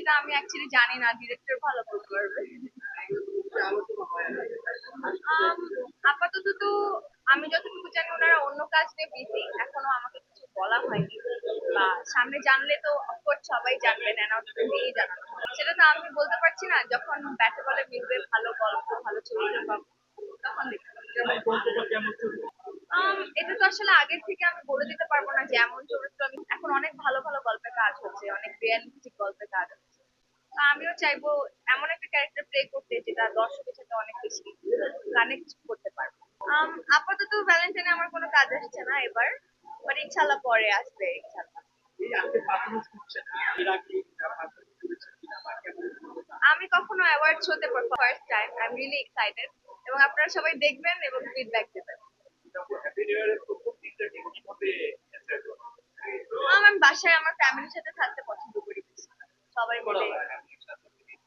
যেটা আমি অ্যাকচুয়ালি জানি না ডিরেক্টর ভালো বলতে পারবে। আপাতত তো আমি যতটুকু জানি ওনারা অন্য কাজ নিয়ে বিজি এখনও আমাকে কিছু বলা হয়নি। বা সামনে জানলে তো অফকোর্স সবাই জানবেন অ্যানাউন্সমেন্ট দিয়েই জানানো সেটা তো আমি বলতে পারছি না যখন ব্যাটে বলে মিলবে ভালো গল্প ভালো চরিত্র পাবো তখন এটা তো আসলে আগের থেকে আমি বলে দিতে পারব না যে এমন চরিত্র আমি এখন অনেক ভালো ভালো গল্পে কাজ হচ্ছে অনেক রিয়েলিস্টিক গল্পে কাজ হচ্ছে। আমিও চাইব এমন একটা ক্যারেক্টার প্লে করতে যেটা দর্শকের সাথে অনেক বেশি কানেক্ট করতে পারব। আপাতত ভ্যালেন্টাইনে আমার কোনো কাজ আসছে না এবার বাট ইনশাল্লাহ পরে আসবে ইনশাল্লাহ। আমি কখনো অ্যাওয়ার্ড শোতে first time I am really excited এবং আপনারা সবাই দেখবেন এবং ফিডব্যাক দেবেন। আম, আমি বাসায় আমার ফ্যামিলির সাথে থাকতে পছন্দ করি সবাই মিলে।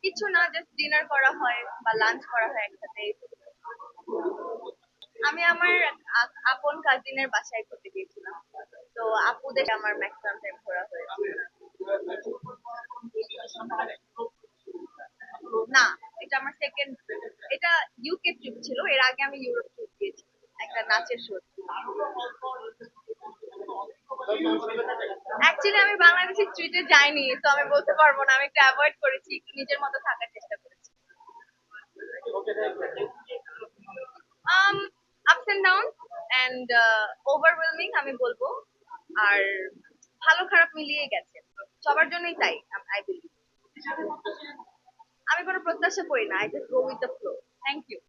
কিছু না জাস্ট ডিনার করা হয় বা লাঞ্চ করা হয় একসাথে। আমি আমার আপন কাজিনের বাসায় ঘুরতে গিয়েছিলাম। তো আপুদের আমার ম্যাক্সিমাম টাইম ঘোরা হয়েছে। না, এটা আমার সেকেন্ড এটা ইউকে ট্রিপ ছিল। এর আগে আমি ইউরোপ ট্রিপ গিয়েছি। একটা নাচের শো অ্যাকচুয়ালি আমি বাংলাদেশের স্ট্রিটে যাইনি তো আমি বলতে পারব না আমি একটু অ্যাভয়েড করেছি একটু নিজের মতো থাকার চেষ্টা করেছি। Ups and downs and uh, আমি বলব। আর ভালো খারাপ মিলিয়ে গেছে। সবার জন্যই তাই আই বিলিভ আমি কোনো প্রত্যাশা করি না I just go with the flow thank you